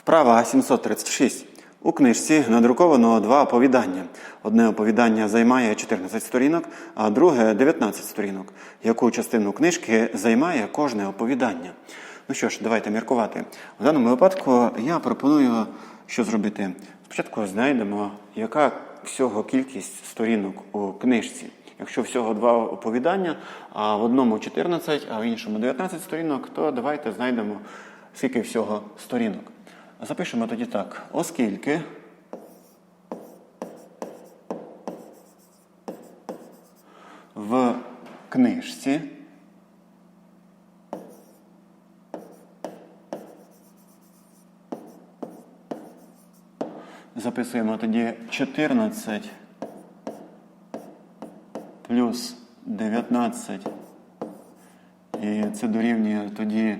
Вправа 736. У книжці надруковано два оповідання. Одне оповідання займає 14 сторінок, а друге 19 сторінок. Яку частину книжки займає кожне оповідання? Ну що ж, давайте міркувати. В даному випадку я пропоную, що зробити. Спочатку знайдемо, яка всього кількість сторінок у книжці. Якщо всього два оповідання, а в одному 14, а в іншому 19 сторінок, то давайте знайдемо скільки всього сторінок. Запишемо тоді так, оскільки в книжці записуємо тоді 14 плюс 19, і це дорівнює тоді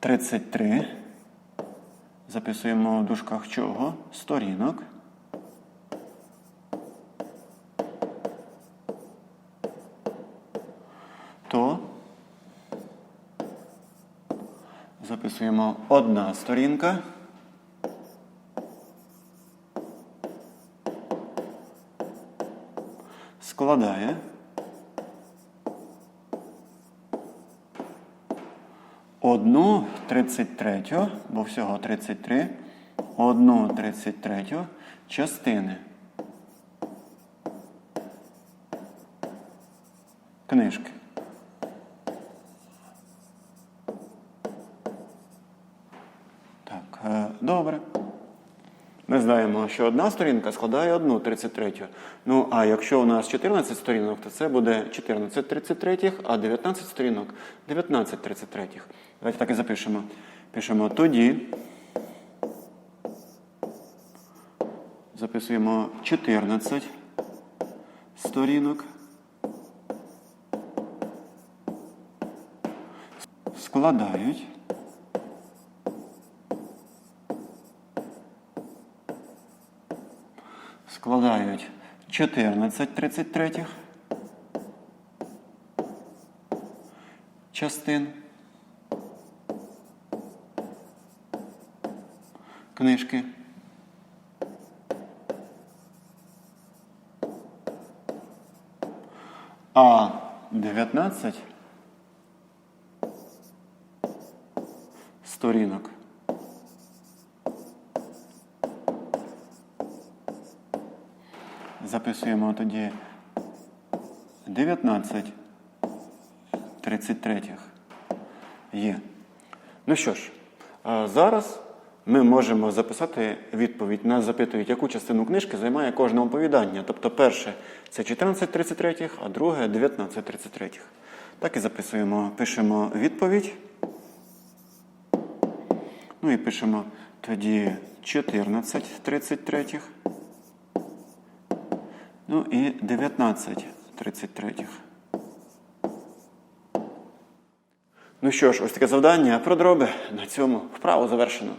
33. Записуємо в дужках чого? Сторінок. То записуємо одна сторінка. Складає. Одну 33, бо всього 33, одну 33 частини книжки. Так, е, добре. Знаємо, що одна сторінка складає одну 33. Ну, а якщо у нас 14 сторінок, то це буде 14 33, а 19 сторінок 19 33. Давайте так і запишемо. Пишемо тоді. Записуємо 14 сторінок. Складають. Складають 14 33 частин книжки. А 19 сторінок. Записуємо тоді 19 33. Є. Ну що ж, зараз ми можемо записати відповідь. Нас запитують, яку частину книжки займає кожне оповідання. Тобто перше це 14 33, а друге 19 33. Так і записуємо. Пишемо відповідь. Ну і пишемо тоді 14 33. Ну і 19 33. Ну що ж, ось таке завдання про дроби. На цьому вправу завершено.